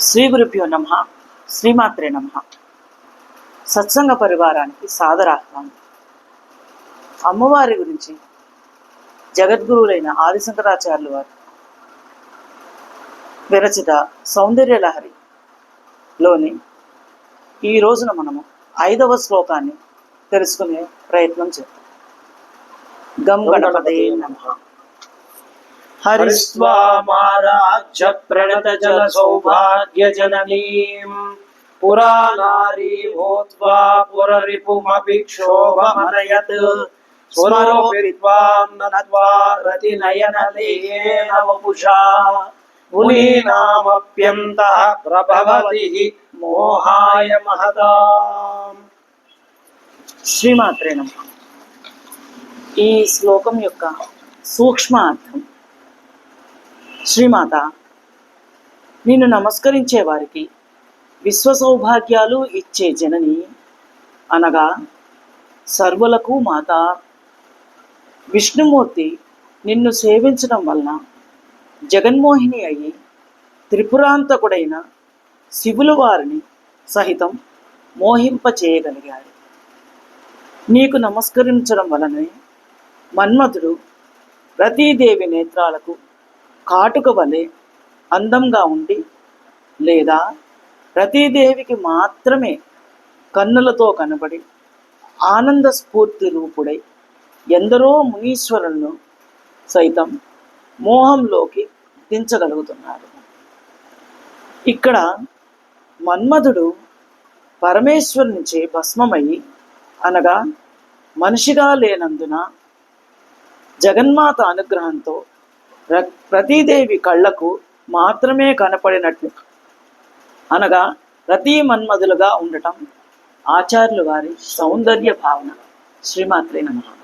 శ్రీ గురుభ్యో నమ శ్రీమాత్రే నమ. సత్సంగ పరివారానికి సాదరాహ్వానం. అమ్మవారి గురించి జగద్గురువులైన ఆదిశంకరాచార్యులు వారు విరచిత సౌందర్య లహరిలోని ఈ రోజున మనము ఐదవ శ్లోకాన్ని తెలుసుకునే ప్రయత్నం చేద్దాం. గం గణపతే నమః. హరిస్వా हरिस्वामाराज्य प्रणत जल सौभाग्य जननीम् पुरानारी भूत्वा पुररिपुमपि क्षोभमनयत् स्वरोपित्वाम् नत्वा रतिनयनलेन वपुषा मुनीनामप्यन्तः प्रभवति मोहाय महदाम् శ్రీమాత్రే నమ ఈ శ్లోకం యొక్క సూక్ష్మ అర్థం శ్రీమాత నిన్ను నమస్కరించే వారికి విశ్వ సౌభాగ్యాలు ఇచ్చే జనని అనగా సర్వులకు మాత. విష్ణుమూర్తి నిన్ను సేవించడం వలన జగన్మోహిని అయి త్రిపురాంతకుడైన శివుల వారిని సహితం మోహింపచేయగలిగాడు. నీకు నమస్కరించడం వలనే మన్మధుడు రతీదేవి నేత్రాలకు కాటుక వలె అందంగా ఉండి లేదా ప్రతిదేవికి మాత్రమే కన్నులతో కనబడి ఆనంద స్ఫూర్తి రూపుడై ఎందరో మునీశ్వరులను సైతం మోహంలోకి దించగలుగుతున్నారు. ఇక్కడ మన్మధుడు పరమేశ్వరునిచే భస్మమయ్యి అనగా మనిషిగా లేనందున జగన్మాత అనుగ్రహంతో ప్రతిదేవి కళ్ళకు మాత్రమే కనపడినట్లు అనగా ప్రతి మన్మధులుగా ఉండటం ఆచార్యులు వారి సౌందర్య భావన. శ్రీమాత్రే నమః.